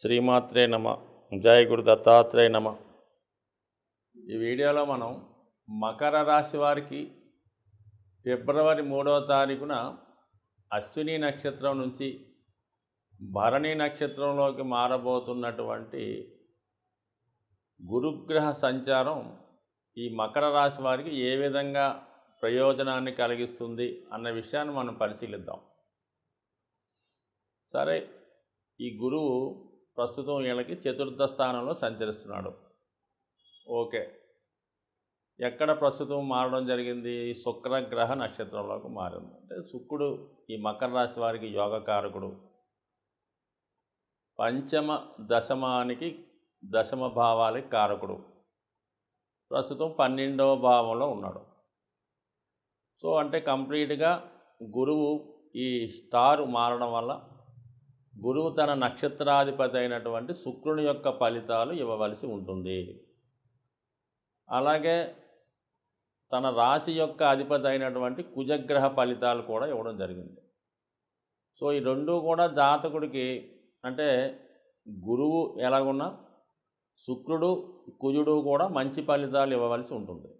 శ్రీమాత్రే నమ. జయ గురు దత్తాత్రేయ నమ. ఈ వీడియోలో మనం మకర రాశి వారికి ఫిబ్రవరి మూడవ తారీఖున అశ్విని నక్షత్రం నుంచి భరణి నక్షత్రంలోకి మారబోతున్నటువంటి గురుగ్రహ సంచారం ఈ మకర రాశి వారికి ఏ విధంగా ప్రయోజనాన్ని కలిగిస్తుంది అన్న విషయాన్ని మనం పరిశీలిద్దాం. సరే ఈ గురువు ప్రస్తుతం వీళ్ళకి చతుర్థ స్థానంలో సంచరిస్తున్నాడు. ఓకే. ఎక్కడ ప్రస్తుతం మారడం జరిగింది? శుక్రగ్రహ నక్షత్రంలోకి మారింది. అంటే శుక్రుడు ఈ మకర రాశి వారికి యోగకారకుడు. పంచమ దశమానికి దశమ భావాలకి కారకుడు. ప్రస్తుతం పన్నెండవ భావంలో ఉన్నాడు. సో అంటే కంప్లీట్గా గురువు ఈ స్టార్ మారడం వల్ల గురువు తన నక్షత్రాధిపతి అయినటువంటి శుక్రుని యొక్క ఫలితాలు ఇవ్వవలసి ఉంటుంది. అలాగే తన రాశి యొక్క అధిపతి అయినటువంటి కుజగ్రహ ఫలితాలు కూడా ఇవ్వడం జరిగింది. సో ఈ రెండు కూడా జాతకుడికి అంటే గురువు ఎలాగున్నా శుక్రుడు కుజుడు కూడా మంచి ఫలితాలు ఇవ్వవలసి ఉంటుంది.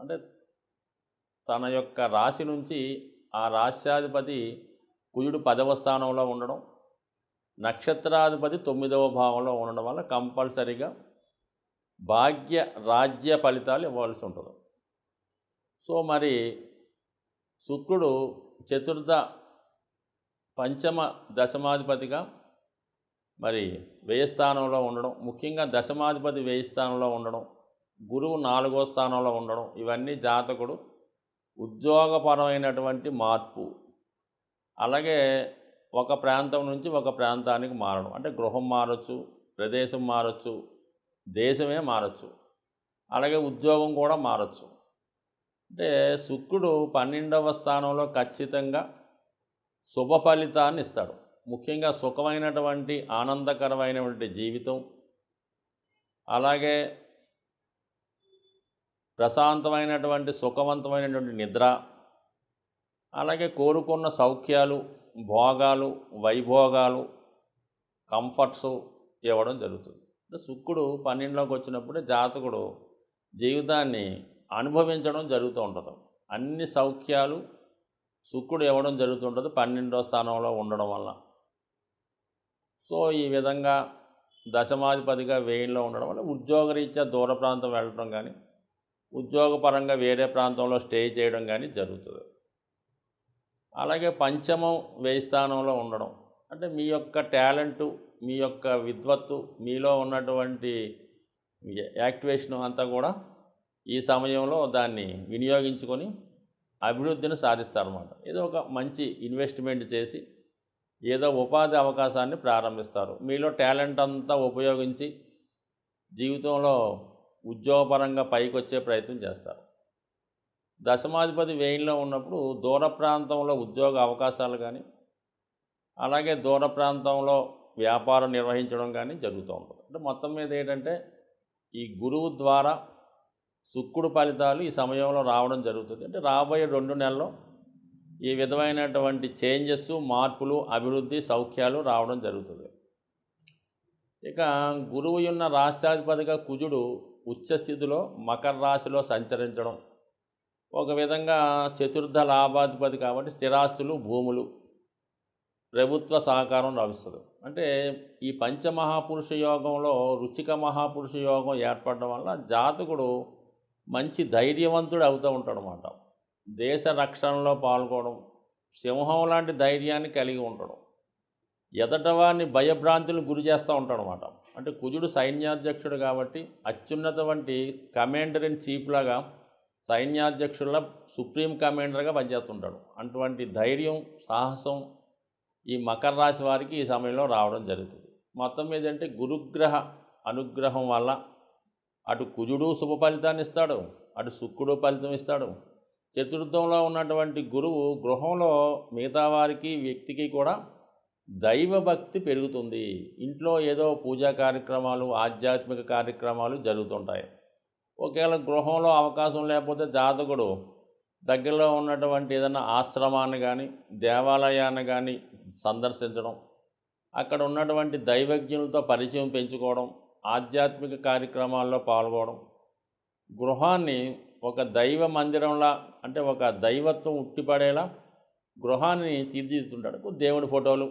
అంటే తన యొక్క రాశి నుంచి ఆ రాశ్యాధిపతి కుజుడు పదవ స్థానంలో ఉండడం నక్షత్రాధిపతి తొమ్మిదవ భావంలో ఉండడం వల్ల కంపల్సరీగా భాగ్య రాజ్య ఫలితాలు ఇవ్వవలసి ఉంటుంది. సో మరి శుక్రుడు చతుర్థ పంచమ దశమాధిపతిగా మరి వ్యయ స్థానంలో ఉండడం ముఖ్యంగా దశమాధిపతి వేయి స్థానంలో ఉండడం గురువు నాలుగో స్థానంలో ఉండడం ఇవన్నీ జాతకుడు ఉద్యోగపరమైనటువంటి మార్పు. అలాగే ఒక ప్రాంతం నుంచి ఒక ప్రాంతానికి మారడం. అంటే గృహం మారచ్చు ప్రదేశం మారచ్చు దేశమే మారచ్చు. అలాగే ఉద్యోగం కూడా మారచ్చు. అంటే శుక్రుడు పన్నెండవ స్థానంలో ఖచ్చితంగా శుభ ఫలితాన్ని ఇస్తాడు. ముఖ్యంగా సుఖమైనటువంటి ఆనందకరమైనటువంటి జీవితం. అలాగే ప్రశాంతమైనటువంటి సుఖవంతమైనటువంటి నిద్ర. అలాగే కోరుకున్న సౌఖ్యాలు. భోగాలు వైభోగాలు కంఫర్ట్స్ ఇవ్వడం జరుగుతుంది. శుక్రుడు పన్నెండులోకి వచ్చినప్పుడే జాతకుడు జీవితాన్ని అనుభవించడం జరుగుతూ ఉంటుంది. అన్ని సౌఖ్యాలు శుక్రుడు ఇవ్వడం జరుగుతుంటుంది పన్నెండో స్థానంలో ఉండడం వల్ల. సో ఈ విధంగా దశమాధిపతిగా వేయిల్లో ఉండడం వల్ల ఉద్యోగరీత్యా దూర ప్రాంతం వెళ్ళడం కానీ ఉద్యోగపరంగా వేరే ప్రాంతంలో స్టే చేయడం కానీ జరుగుతుంది. అలాగే పంచమం వేయి స్థానంలో ఉండడం. అంటే మీ యొక్క టాలెంటు మీ యొక్క విద్వత్తు మీలో ఉన్నటువంటి యాక్టివేషన్ అంతా కూడా ఈ సమయంలో దాన్ని వినియోగించుకొని అభివృద్ధిని సాధిస్తారన్నమాట. ఏదో ఒక మంచి ఇన్వెస్ట్మెంట్ చేసి ఏదో ఉపాధి అవకాశాన్ని ప్రారంభిస్తారు. మీలో టాలెంట్ అంతా ఉపయోగించి జీవితంలో ఉద్యోగపరంగా పైకి వచ్చే ప్రయత్నం చేస్తారు. దశమాధిపతి వేయంలో ఉన్నప్పుడు దూర ప్రాంతంలో ఉద్యోగ అవకాశాలు కానీ అలాగే దూర ప్రాంతంలో వ్యాపారం నిర్వహించడం కానీ జరుగుతూ ఉంటుంది. అంటే మొత్తం మీద ఏంటంటే ఈ గురువు ద్వారా శుక్రుడు ఫలితాలు ఈ సమయంలో రావడం జరుగుతుంది. అంటే రాబోయే రెండు నెలల్లో ఈ విధమైనటువంటి చేంజెస్ మార్పులు అభివృద్ధి సౌఖ్యాలు రావడం జరుగుతుంది. ఇక గురువు ఉన్న రాష్ట్రాధిపతిగా కుజుడు ఉచ్చస్థితిలో మకర రాశిలో సంచరించడం ఒక విధంగా చతుర్థ లాభాధిపతి కాబట్టి స్థిరాస్తులు భూములు ప్రభుత్వ సహకారం లభిస్తుంది. అంటే ఈ పంచమహాపురుష యోగంలో రుచిక మహాపురుష యోగం ఏర్పడడం వల్ల జాతకుడు మంచి ధైర్యవంతుడు అవుతూ ఉంటాడు అన్నమాట దేశ రక్షణలో పాల్గొనడం సింహం లాంటి ధైర్యాన్ని కలిగి ఉండడం ఎదటవారిని భయభ్రాంతులు గురి చేస్తూ ఉంటాడు అనమాట అంటే కుజుడు సైన్యాధ్యక్షుడు కాబట్టి అత్యున్నత వంటి కమాండర్ ఇన్ చీఫ్ లాగా సైన్యాధ్యక్షుల సుప్రీం కమాండర్గా పనిచేస్తుంటాడు. అటువంటి ధైర్యం సాహసం ఈ మకర రాశి వారికి ఈ సమయంలో రావడం జరుగుతుంది. మొత్తం మీద అంటే గురుగ్రహ అనుగ్రహం వల్ల అటు కుజుడు శుభ ఫలితాన్ని ఇస్తాడు అటు శుక్రుడు ఫలితం ఇస్తాడు. చతుర్థంలో ఉన్నటువంటి గురువు గృహంలో మిగతా వారికి వ్యక్తికి కూడా దైవభక్తి పెరుగుతుంది. ఇంట్లో ఏదో పూజా కార్యక్రమాలు ఆధ్యాత్మిక కార్యక్రమాలు జరుగుతుంటాయి. ఒకవేళ గృహంలో అవకాశం లేకపోతే జాతకుడు దగ్గరలో ఉన్నటువంటి ఏదైనా ఆశ్రమాన్ని కానీ దేవాలయాన్ని కానీ సందర్శించడం అక్కడ ఉన్నటువంటి దైవజ్ఞులతో పరిచయం పెంచుకోవడం ఆధ్యాత్మిక కార్యక్రమాల్లో పాల్గొనడం. గృహాన్ని ఒక దైవ మందిరంలా అంటే ఒక దైవత్వం ఉట్టిపడేలా గృహాన్ని తీర్చిదిద్దుతుంటాడు. దేవుడి ఫోటోలు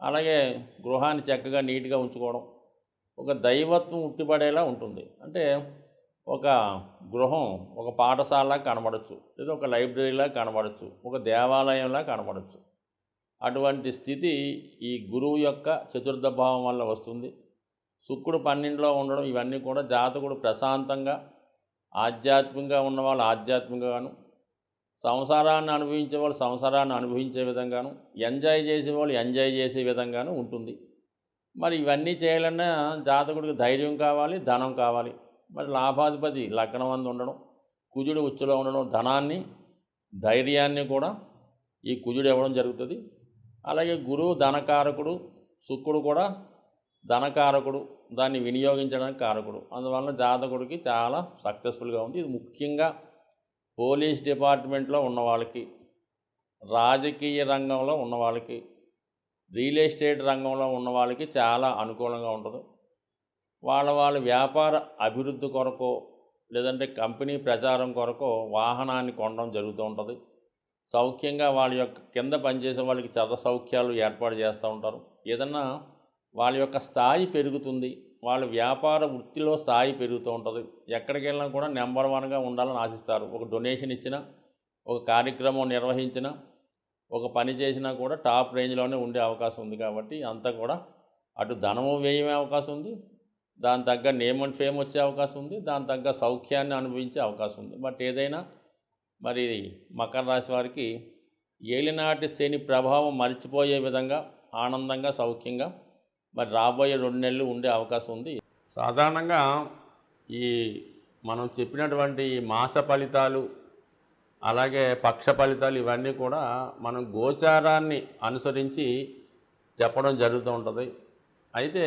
అలాగే గృహాన్ని చక్కగా నీట్గా ఉంచుకోవడం ఒక దైవత్వం ఉట్టిపడేలా ఉంటుంది. అంటే ఒక గృహం ఒక పాఠశాలలా కనబడచ్చు లేదా ఒక లైబ్రరీలా కనబడచ్చు ఒక దేవాలయంలా కనబడచ్చు. అటువంటి స్థితి ఈ గురువు యొక్క చతుర్థ భావం వల్ల వస్తుంది. శుక్రుడు పన్నెండులో ఉండడం ఇవన్నీ కూడా జాతకుడు ప్రశాంతంగా ఆధ్యాత్మికంగా ఉన్నవాళ్ళు ఆధ్యాత్మికంగాను సంసారాన్ని అనుభవించే వాళ్ళు సంసారాన్ని అనుభవించే విధంగాను ఎంజాయ్ చేసే వాళ్ళు ఎంజాయ్ చేసే విధంగాను ఉంటుంది. మరి ఇవన్నీ చేయాలన్నా జాతకుడికి ధైర్యం కావాలి ధనం కావాలి. మరి లాభాధిపతి లగ్నం అందు ఉండడం కుజుడు ఉచ్చులో ఉండడం ధనాన్ని ధైర్యాన్ని కూడా ఈ కుజుడు ఇవ్వడం జరుగుతుంది. అలాగే గురువు ధనకారకుడు శుక్రుడు కూడా ధనకారకుడు దాన్ని వినియోగించడానికి కారకుడు. అందువలన జాతకుడికి చాలా సక్సెస్ఫుల్గా ఉంది. ఇది ముఖ్యంగా పోలీస్ డిపార్ట్మెంట్లో ఉన్న వాళ్ళకి రాజకీయ రంగంలో ఉన్న వాళ్ళకి రియల్ ఎస్టేట్ రంగంలో ఉన్న వాళ్ళకి చాలా అనుకూలంగా ఉంటుంది. వాళ్ళ వాళ్ళ వ్యాపార అభివృద్ధి కొరకో లేదంటే కంపెనీ ప్రచారం కొరకో వాహనాన్ని కొనడం జరుగుతూ ఉంటుంది. సౌఖ్యంగా వాళ్ళ యొక్క కింద పనిచేసే వాళ్ళకి చర్ర సౌఖ్యాలు ఏర్పాటు చేస్తూ ఉంటారు. ఏదన్నా వాళ్ళ యొక్క స్థాయి పెరుగుతుంది వాళ్ళ వ్యాపార వృత్తిలో స్థాయి పెరుగుతూ ఉంటుంది. ఎక్కడికి వెళ్ళినా కూడా నెంబర్ వన్గా ఉండాలని ఆశిస్తారు. ఒక డొనేషన్ ఇచ్చినా ఒక కార్యక్రమం నిర్వహించినా ఒక పని చేసినా కూడా టాప్ రేంజ్లోనే ఉండే అవకాశం ఉంది కాబట్టి అంతా కూడా అటు ధనము వేయమే అవకాశం ఉంది దాని తగ్గ నేమ్ అండ్ ఫేమ్ వచ్చే అవకాశం ఉంది దాని తగ్గ సౌఖ్యాన్ని అనుభవించే అవకాశం ఉంది. బట్ ఏదైనా మరి మకర రాశి వారికి ఏలినాటి శని ప్రభావం మరిచిపోయే విధంగా ఆనందంగా సౌఖ్యంగా మరి రాబోయే రెండు నెలలు ఉండే అవకాశం ఉంది. సాధారణంగా ఈ మనం చెప్పినటువంటి మాస ఫలితాలు అలాగే పక్ష ఫలితాలు ఇవన్నీ కూడా మనం గోచారాన్ని అనుసరించి చెప్పడం జరుగుతూ ఉంటుంది. అయితే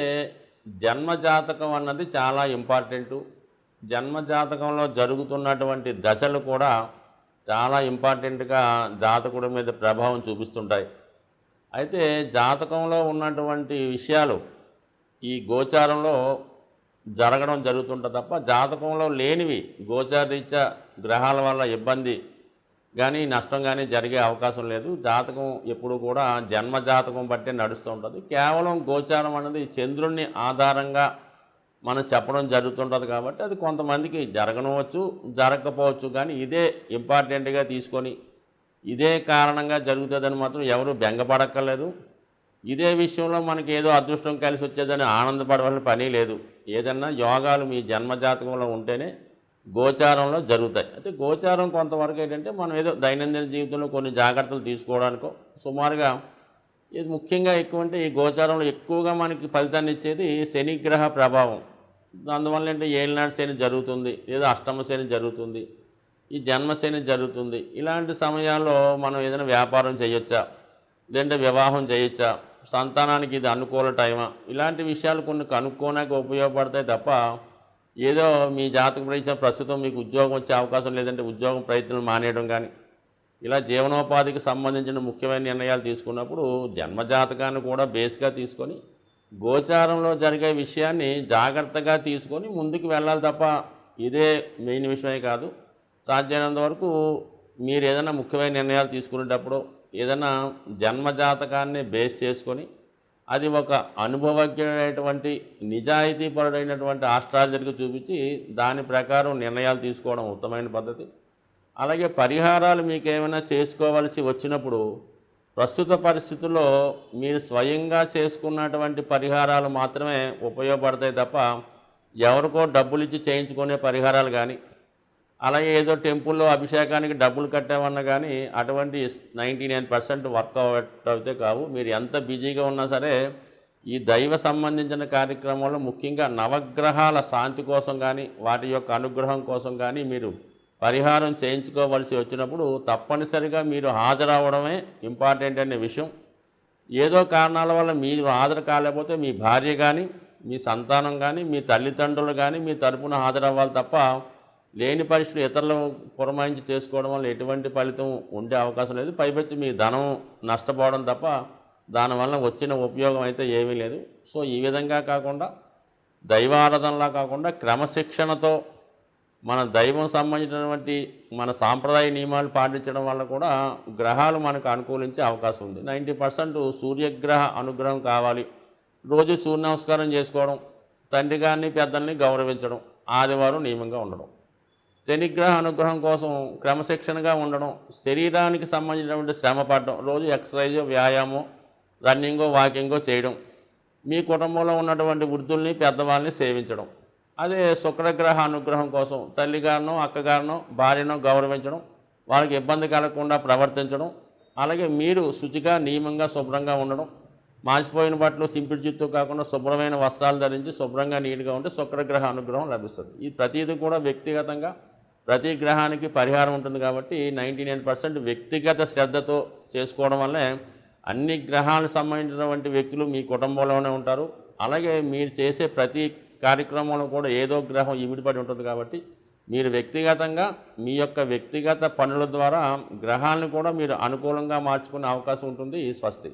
జన్మజాతకం అన్నది చాలా ఇంపార్టెంటు. జన్మజాతకంలో జరుగుతున్నటువంటి దశలు కూడా చాలా ఇంపార్టెంట్గా జాతకుడి మీద ప్రభావం చూపిస్తుంటాయి. అయితే జాతకంలో ఉన్నటువంటి విషయాలు ఈ గోచారంలో జరగడం జరుగుతుంటుంది తప్ప జాతకంలో లేనివి గోచారీత్యా గ్రహాల వల్ల ఇబ్బంది కానీ నష్టం కానీ జరిగే అవకాశం లేదు. జాతకం ఎప్పుడు కూడా జన్మ జాతకం బట్టే నడుస్తూ ఉంటుంది. కేవలం గోచారం అనేది చంద్రుణ్ణి ఆధారంగా మనం చెప్పడం జరుగుతుంటుంది కాబట్టి అది కొంతమందికి జరగనవచ్చు జరగకపోవచ్చు కానీ ఇదే ఇంపార్టెంట్గా తీసుకొని ఇదే కారణంగా జరుగుతుందని మాత్రం ఎవరు బెంగపడక్కర్లేదు. ఇదే విషయంలో మనకి ఏదో అదృష్టం కలిసి వచ్చేదని ఆనందపడవలసిన పని లేదు. ఏదన్నా యోగాలు మీ జన్మజాతకంలో ఉంటేనే గోచారంలో జరుగుతాయి. అయితే గోచారం కొంతవరకు ఏంటంటే మనం ఏదో దైనందిన జీవితంలో కొన్ని జాగ్రత్తలు తీసుకోవడానికో సుమారుగా ఇది ముఖ్యంగా ఎక్కువ అంటే ఈ గోచారంలో ఎక్కువగా మనకి ఫలితాన్ని ఇచ్చేది శనిగ్రహ ప్రభావం. అందువల్ల అంటే ఏలినాడు శని జరుగుతుంది లేదా అష్టమ శని జరుగుతుంది ఈ జన్మశని జరుగుతుంది. ఇలాంటి సమయాల్లో మనం ఏదైనా వ్యాపారం చేయొచ్చా? లేదంటే వివాహం చేయొచ్చా? సంతానానికి ఇది అనుకూల టైమా? ఇలాంటి విషయాలు కొన్ని కనుక్కోనాక ఉపయోగపడతాయి తప్ప ఏదో మీ జాతక ప్రయత్నం ప్రస్తుతం మీకు ఉద్యోగం వచ్చే అవకాశం లేదంటే ఉద్యోగం ప్రయత్నం మానేయడం కానీ ఇలా జీవనోపాధికి సంబంధించిన ముఖ్యమైన నిర్ణయాలు తీసుకున్నప్పుడు జన్మజాతకాన్ని కూడా బేస్గా తీసుకొని గోచారంలో జరిగే విషయాన్ని జాగ్రత్తగా తీసుకొని ముందుకు వెళ్ళాలి తప్ప ఇదే మెయిన్ విషయమే కాదు. సాధ్యమైనంత వరకు మీరు ఏదైనా ముఖ్యమైన నిర్ణయాలు తీసుకునేటప్పుడు ఏదైనా జన్మజాతకాన్ని బేస్ చేసుకొని అది ఒక అనుభవజ్ఞుడైనటువంటి నిజాయితీపరుడైనటువంటి ఆస్ట్రాలజర్కి చూపించి దాని ప్రకారం నిర్ణయాలు తీసుకోవడం ఉత్తమైన పద్ధతి. అలాగే పరిహారాలు మీకు ఏమైనా చేసుకోవలసి వచ్చినప్పుడు ప్రస్తుత పరిస్థితుల్లో మీరు స్వయంగా చేసుకున్నటువంటి పరిహారాలు మాత్రమే ఉపయోగపడతాయి తప్ప ఎవరికో డబ్బులు ఇచ్చి చేయించుకునే పరిహారాలు కానీ అలాగే ఏదో టెంపుల్లో అభిషేకానికి డబ్బులు కట్టామన్నా కానీ అటువంటి నైంటీ నైన్ పర్సెంట్ వర్కౌట్ అయితే కావు. మీరు ఎంత బిజీగా ఉన్నా సరే ఈ దైవ సంబంధించిన కార్యక్రమంలో ముఖ్యంగా నవగ్రహాల శాంతి కోసం కానీ వాటి యొక్క అనుగ్రహం కోసం కానీ మీరు పరిహారం చేయించుకోవలసి వచ్చినప్పుడు తప్పనిసరిగా మీరు హాజరవడమే ఇంపార్టెంట్ అనే విషయం. ఏదో కారణాల వల్ల మీరు హాజరు కాలేకపోతే మీ భార్య కానీ మీ సంతానం కానీ మీ తల్లిదండ్రులు కానీ మీ తరపున హాజరవ్వాలి తప్ప లేని పరిస్థితులు ఇతరులు పురమాయించి చేసుకోవడం వల్ల ఎటువంటి ఫలితం ఉండే అవకాశం లేదు. పైపెచ్చి మీ ధనం నష్టపోవడం తప్ప దానివల్ల వచ్చిన ఉపయోగం అయితే ఏమీ లేదు. సో ఈ విధంగా కాకుండా దైవారాధనలా కాకుండా క్రమశిక్షణతో మన దైవం సంబంధించినటువంటి మన సాంప్రదాయ నియమాలు పాటించడం వల్ల కూడా గ్రహాలు మనకు అనుకూలించే అవకాశం ఉంది. నైంటీ పర్సెంట్ సూర్యగ్రహ అనుగ్రహం కావాలి. రోజు సూర్య నమస్కారం చేసుకోవడం తండ్రి గారిని పెద్దల్ని గౌరవించడం ఆదివారం నియమంగా ఉండడం. శనిగ్రహ అనుగ్రహం కోసం క్రమశిక్షణగా ఉండడం శరీరానికి సంబంధించినటువంటి శ్రమ పడడం రోజు ఎక్సర్సైజ్ వ్యాయామం రన్నింగో వాకింగో చేయడం మీ కుటుంబంలో ఉన్నటువంటి వృద్ధుల్ని పెద్దవాళ్ళని సేవించడం. అదే శుక్రగ్రహ అనుగ్రహం కోసం తల్లిగారినో అక్కగారినో భార్యనో గౌరవించడం వాళ్ళకి ఇబ్బంది కలగకుండా ప్రవర్తించడం అలాగే మీరు శుచిగా నియమంగా శుభ్రంగా ఉండడం మాసిపోయిన బట్టలు చింపిడి జుత్తు కాకుండా శుభ్రమైన వస్త్రాలు ధరించి శుభ్రంగా నీట్గా ఉంటే శుక్రగ్రహ అనుగ్రహం లభిస్తుంది. ఈ ప్రతీది కూడా వ్యక్తిగతంగా ప్రతి గ్రహానికి పరిహారం ఉంటుంది కాబట్టి నైంటీ నైన్ పర్సెంట్ వ్యక్తిగత శ్రద్ధతో చేసుకోవడం వల్లే అన్ని గ్రహాలకు సంబంధించినటువంటి వ్యక్తులు మీ కుటుంబంలోనే ఉంటారు. అలాగే మీరు చేసే ప్రతి కార్యక్రమంలో కూడా ఏదో గ్రహం ఇమిడిపడి ఉంటుంది కాబట్టి మీరు వ్యక్తిగతంగా మీ యొక్క వ్యక్తిగత పనుల ద్వారా గ్రహాలను కూడా మీరు అనుకూలంగా మార్చుకునే అవకాశం ఉంటుంది. ఈ స్వస్తి.